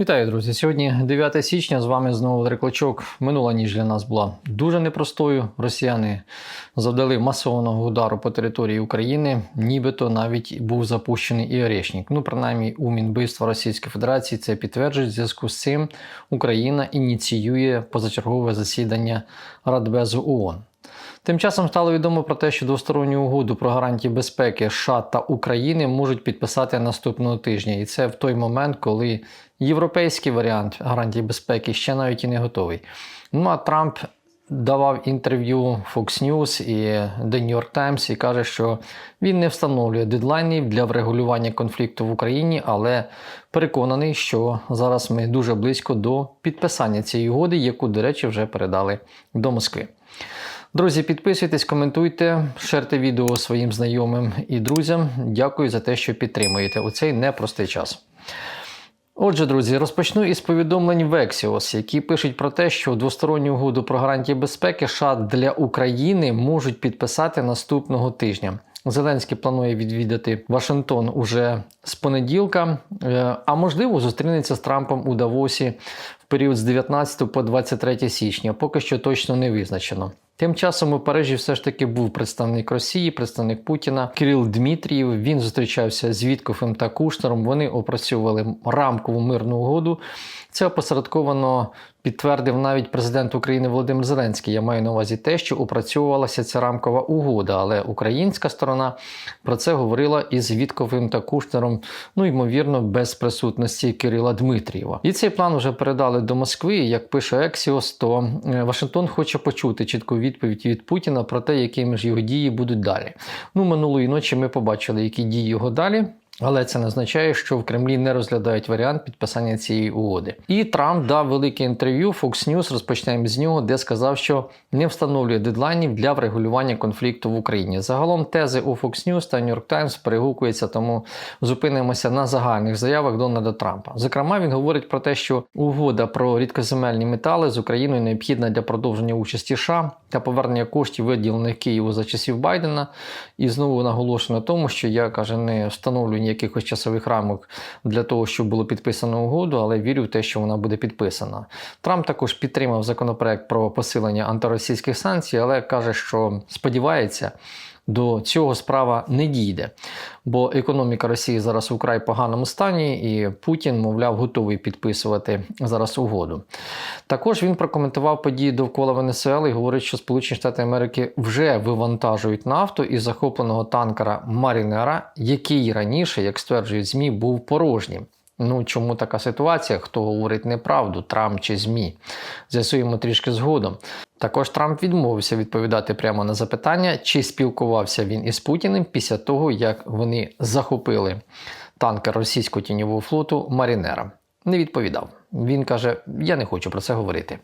Вітаю, друзі! Сьогодні 9 січня. З вами знову Валерій. Минула ніч для нас була дуже непростою. Росіяни завдали масованого удару по території України, нібито навіть був запущений і Орешник. Ну, принаймні, у Мінбивства Російської Федерації це підтверджують. В зв'язку з цим Україна ініціює позачергове засідання Радбезу ООН. Тим часом стало відомо про те, що двосторонню угоду про гарантії безпеки США та України можуть підписати наступного тижня, і це в той момент, коли європейський варіант гарантій безпеки ще навіть і не готовий. Ну а Трамп давав інтерв'ю Fox News і The New York Times і каже, що він не встановлює дедлайнів для врегулювання конфлікту в Україні, але переконаний, що зараз ми дуже близько до підписання цієї угоди, яку, до речі, вже передали до Москви. Друзі, підписуйтесь, коментуйте, шерте відео своїм знайомим і друзям. Дякую за те, що підтримуєте у цей непростий час. Отже, друзі, розпочну із повідомлень Vexios, які пишуть про те, що двосторонню угоду про гарантії безпеки США для України можуть підписати наступного тижня. Зеленський планує відвідати Вашингтон уже з понеділка, е, а можливо зустрінеться з Трампом у Давосі в період з 19 по 23 січня. Поки що точно не визначено. Тим часом у Парижі все ж таки був представник Росії, представник Путіна Кирил Дмитрієв. Він зустрічався з Віткофем та Кушнером. Вони опрацьовували рамкову мирну угоду. Це опосередковано підтвердив навіть президент України Володимир Зеленський. Я маю на увазі те, що опрацьовувалася ця рамкова угода, але українська сторона про це говорила із Вітковим та Кушнером, ну ймовірно, без присутності Кирила Дмитрієва. І цей план вже передали до Москви. Як пише Ексіос, то е, Вашингтон хоче почути чітку відповідь від Путіна про те, якими ж його дії будуть далі. Ну минулої ночі ми побачили, які дії його далі. Але це не означає, що в Кремлі не розглядають варіант підписання цієї угоди. І Трамп дав велике інтерв'ю Fox News, розпочнемо з нього, де сказав, що не встановлює дедлайнів для врегулювання конфлікту в Україні. Загалом тези у Fox News та New York Times перегукуються, тому зупинимося на загальних заявах Дональда Трампа. Зокрема, він говорить про те, що угода про рідкоземельні метали з Україною необхідна для продовження участі США та повернення коштів, виділених Києву за часів Байдена. І знову наголошено на тому, що я каже, не встановлюю якихось часових рамок для того, щоб було підписано угоду, але вірю в те, що вона буде підписана. Трамп також підтримав законопроект про посилення антиросійських санкцій, але каже, що сподівається. До цього справа не дійде, бо економіка Росії зараз у край поганому стані, і Путін, мовляв, готовий підписувати зараз угоду. Також він прокоментував події довкола Венесуели і говорить, що Сполучені Штати Америки вже вивантажують нафту із захопленого танкера Марінера, який раніше, як стверджують ЗМІ, був порожнім. Ну, чому така ситуація? Хто говорить неправду, Трамп чи ЗМІ? З'ясуємо трішки згодом. Також Трамп відмовився відповідати прямо на запитання, чи спілкувався він із Путіним після того, як вони захопили танкер російського тіньового флоту Марінера. Не відповідав. Він каже: Я не хочу про це говорити.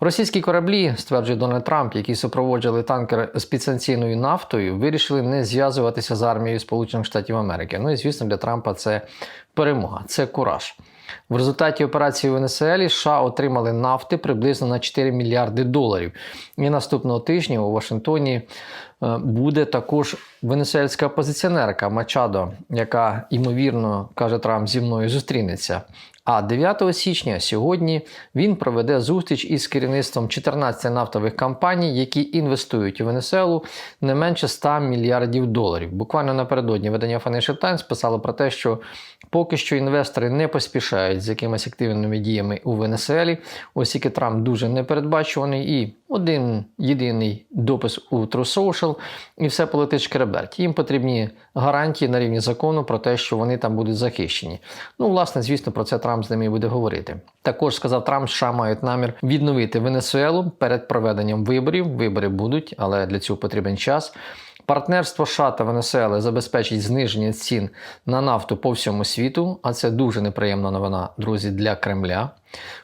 Російські кораблі, стверджує Дональд Трамп, які супроводжували танкер з підсанкційною нафтою, вирішили не зв'язуватися з армією Сполучених Штатів Америки. Ну і звісно, для Трампа це перемога, це кураж. В результаті операції в Венесуелі США отримали нафти приблизно на 4 мільярди доларів. І наступного тижня у Вашингтоні е, буде також венесуельська опозиціонерка Мачадо, яка, ймовірно, каже Трамп, зі мною зустрінеться. А 9 січня сьогодні він проведе зустріч із керівництвом 14 нафтових компаній, які інвестують у Венесуелу не менше 100 мільярдів доларів. Буквально напередодні видання Financial Times писало про те, що поки що інвестори не поспішають з якимись активними діями у Венесуелі, оскільки Трамп дуже непередбачуваний і один єдиний допис у True Social, і все полетить шкереберть. Їм потрібні гарантії на рівні закону про те, що вони там будуть захищені. Ну, власне, звісно, про це Трамп з ними буде говорити. Також сказав Трамп, США мають намір відновити Венесуелу перед проведенням виборів. Вибори будуть, але для цього потрібен час. Партнерство США та Венесуели забезпечить зниження цін на нафту по всьому світу, а це дуже неприємна новина, друзі, для Кремля.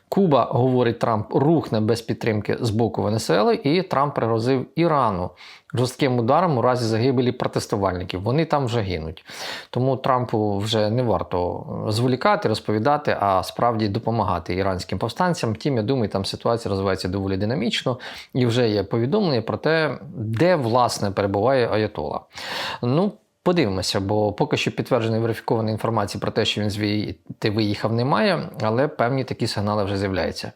Куба, говорить Трамп, рухне без підтримки з боку Венесуели, і Трамп пригрозив Ірану жорстким ударом у разі загибелі протестувальників. Вони там вже гинуть. Тому Трампу вже не варто зволікати, розповідати, а справді допомагати іранським повстанцям. Втім, я думаю, там ситуація розвивається доволі динамічно, і вже є повідомлення про те, де власне перебуває Аятола. Ну, Подивимося, бо поки що підтвердженої верифікованої інформації про те, що він звідти виїхав, немає, але певні такі сигнали вже з'являються.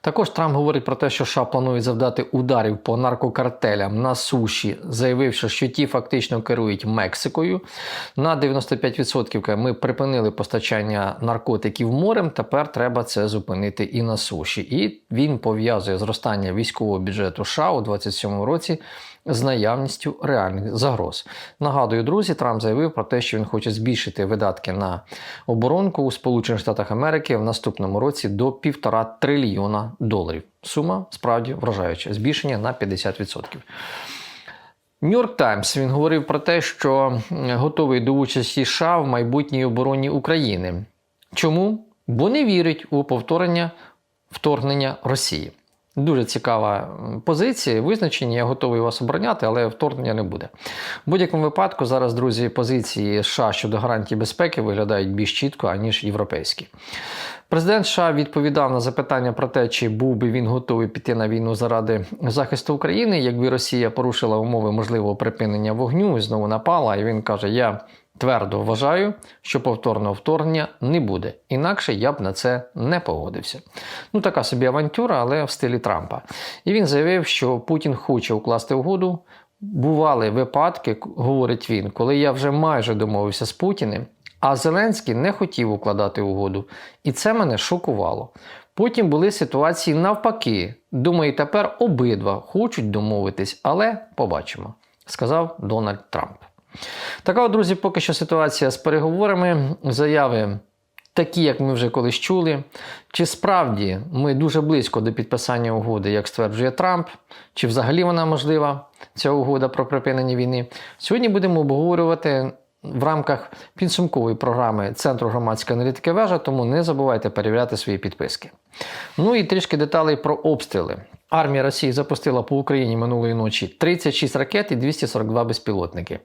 Також Трамп говорить про те, що США планують завдати ударів по наркокартелям на суші, заявивши, що ті фактично керують Мексикою. На 95% ми припинили постачання наркотиків морем. Тепер треба це зупинити і на суші. І він пов'язує зростання військового бюджету США у 2027 році з наявністю реальних загроз. Нагадую, друзі, Трамп заявив про те, що він хоче збільшити видатки на оборонку у Сполучених Штатах Америки в наступному році до півтора трильйона доларів. Сума справді вражаюча, збільшення на 50%. Нью-Йорк Таймс він говорив про те, що готовий до участі США в майбутній обороні України. Чому? Бо не вірить у повторення вторгнення Росії. Дуже цікава позиція, визначення. Я готовий вас обороняти, але вторгнення не буде. В будь-якому випадку зараз, друзі, позиції США щодо гарантій безпеки виглядають більш чітко, аніж європейські. Президент США відповідав на запитання про те, чи був би він готовий піти на війну заради захисту України, якби Росія порушила умови можливого припинення вогню і знову напала. І він каже: Я твердо вважаю, що повторного вторгнення не буде. Інакше я б на це не погодився. Ну, така собі авантюра, але в стилі Трампа. І він заявив, що Путін хоче укласти угоду. Бували випадки, говорить він, коли я вже майже домовився з Путіним, а Зеленський не хотів укладати угоду. І це мене шокувало. Потім були ситуації навпаки. Думаю, тепер обидва хочуть домовитись, але побачимо, сказав Дональд Трамп. Така, от, друзі, поки що ситуація з переговорами, заяви. Такі, як ми вже колись чули, чи справді ми дуже близько до підписання угоди, як стверджує Трамп, чи взагалі вона можлива, ця угода про припинення війни. Сьогодні будемо обговорювати в рамках підсумкової програми Центру громадської аналітики вежа, тому не забувайте перевіряти свої підписки. Ну і трішки деталей про обстріли. Армія Росії запустила по Україні минулої ночі 36 ракет і 242 безпілотники.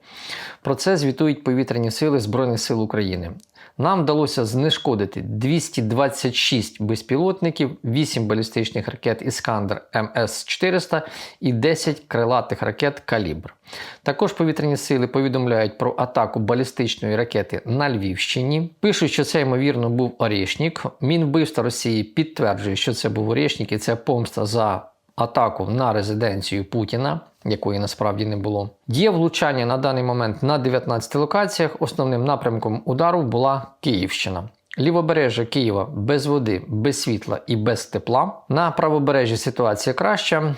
Про це звітують повітряні сили Збройних сил України. Нам вдалося знешкодити 226 безпілотників, 8 балістичних ракет Іскандер МС-400 і 10 крилатих ракет Калібр. Також повітряні сили повідомляють про атаку балістичної ракети на Львівщині. Пишуть, що це ймовірно був Орєшнік. Мінвбивства Росії підтверджує, що це був Орєшнік і це помста за атаку на резиденцію Путіна, якої насправді не було. Є влучання на даний момент на 19 локаціях. Основним напрямком удару була Київщина. Лівобережжя Києва без води, без світла і без тепла. На правобережжі ситуація краща.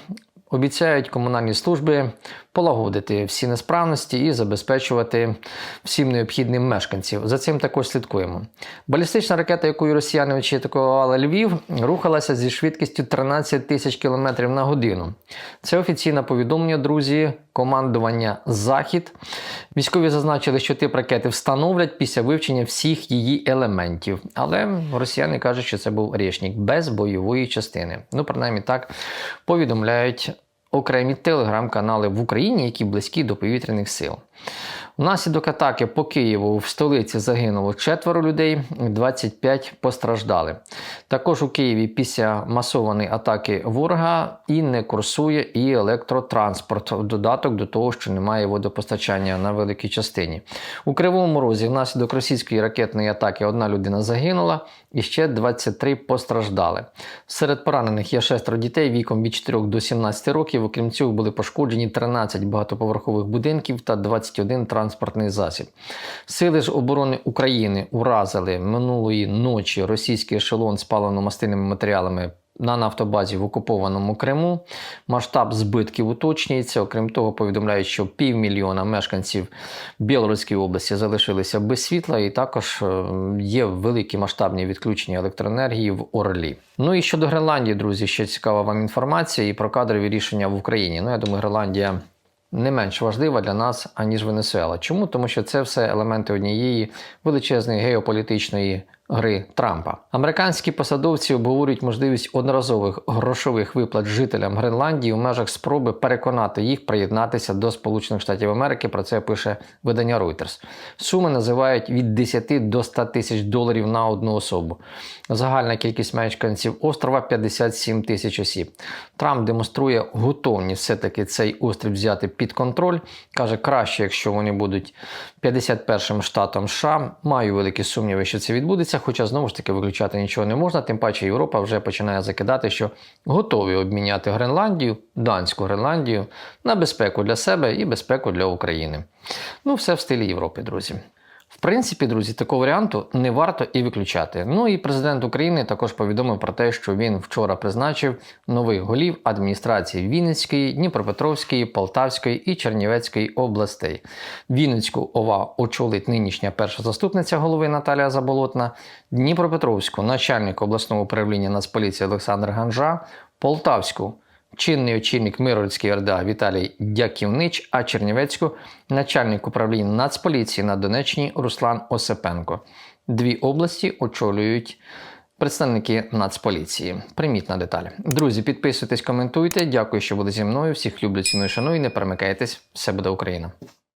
Обіцяють комунальні служби полагодити всі несправності і забезпечувати всім необхідним мешканців. За цим також слідкуємо. Балістична ракета, якою росіяни очікували Львів, рухалася зі швидкістю 13 тисяч км на годину. Це офіційне повідомлення, друзі, командування Захід. Військові зазначили, що тип ракети встановлять після вивчення всіх її елементів. Але росіяни кажуть, що це був рішник без бойової частини. Ну, принаймні так повідомляють окремі телеграм-канали в Україні, які близькі до повітряних сил. Внаслідок атаки по Києву в столиці загинуло четверо людей, 25 постраждали. Також у Києві після масованої атаки ворога і не курсує і електротранспорт в додаток до того, що немає водопостачання на великій частині. У Кривому Розі внаслідок російської ракетної атаки одна людина загинула і ще 23 постраждали. Серед поранених є шестеро дітей віком від 4 до 17 років. Окрім цього, були пошкоджені 13 багатоповерхових будинків та 21 транспортний засіб. Сили ж оборони України уразили минулої ночі російський ешелон з паливно-мастильними матеріалами. На нафтобазі в окупованому Криму масштаб збитків уточнюється. Окрім того, повідомляють, що півмільйона мешканців Білоруської області залишилися без світла, і також е, є великі масштабні відключення електроенергії в Орлі. Ну і щодо Гренландії, друзі, ще цікава вам інформація і про кадрові рішення в Україні. Ну, я думаю, Гренландія не менш важлива для нас, аніж Венесуела. Чому? Тому що це все елементи однієї величезної геополітичної гри Трампа. Американські посадовці обговорюють можливість одноразових грошових виплат жителям Гренландії у межах спроби переконати їх приєднатися до Сполучених Штатів Америки. Про це пише видання Reuters. Суми називають від 10 до 100 тисяч доларів на одну особу. Загальна кількість мешканців острова 57 тисяч осіб. Трамп демонструє готовність все-таки цей острів взяти під контроль. Каже, краще, якщо вони будуть 51-м штатом США. Маю великі сумніви, що це відбудеться, хоча знову ж таки виключати нічого не можна. Тим паче Європа вже починає закидати, що готові обміняти Гренландію, данську Гренландію на безпеку для себе і безпеку для України. Ну, все в стилі Європи, друзі. Принципі, друзі, такого варіанту не варто і виключати. Ну і президент України також повідомив про те, що він вчора призначив нових голів адміністрації Вінницької, Дніпропетровської, Полтавської і Чернівецької областей. Вінницьку ОВА очолить нинішня перша заступниця голови Наталія Заболотна, Дніпропетровську начальник обласного управління Нацполіції Олександр Ганжа, Полтавську чинний очільник Мирольської РДА Віталій Дяківнич, а Чернівецьку начальник управління Нацполіції на Донеччині Руслан Осипенко. Дві області очолюють представники Нацполіції. Примітна деталь. Друзі, підписуйтесь, коментуйте. Дякую, що були зі мною. Всіх люблю, ціную, шаную. Не перемикайтесь. Все буде Україна.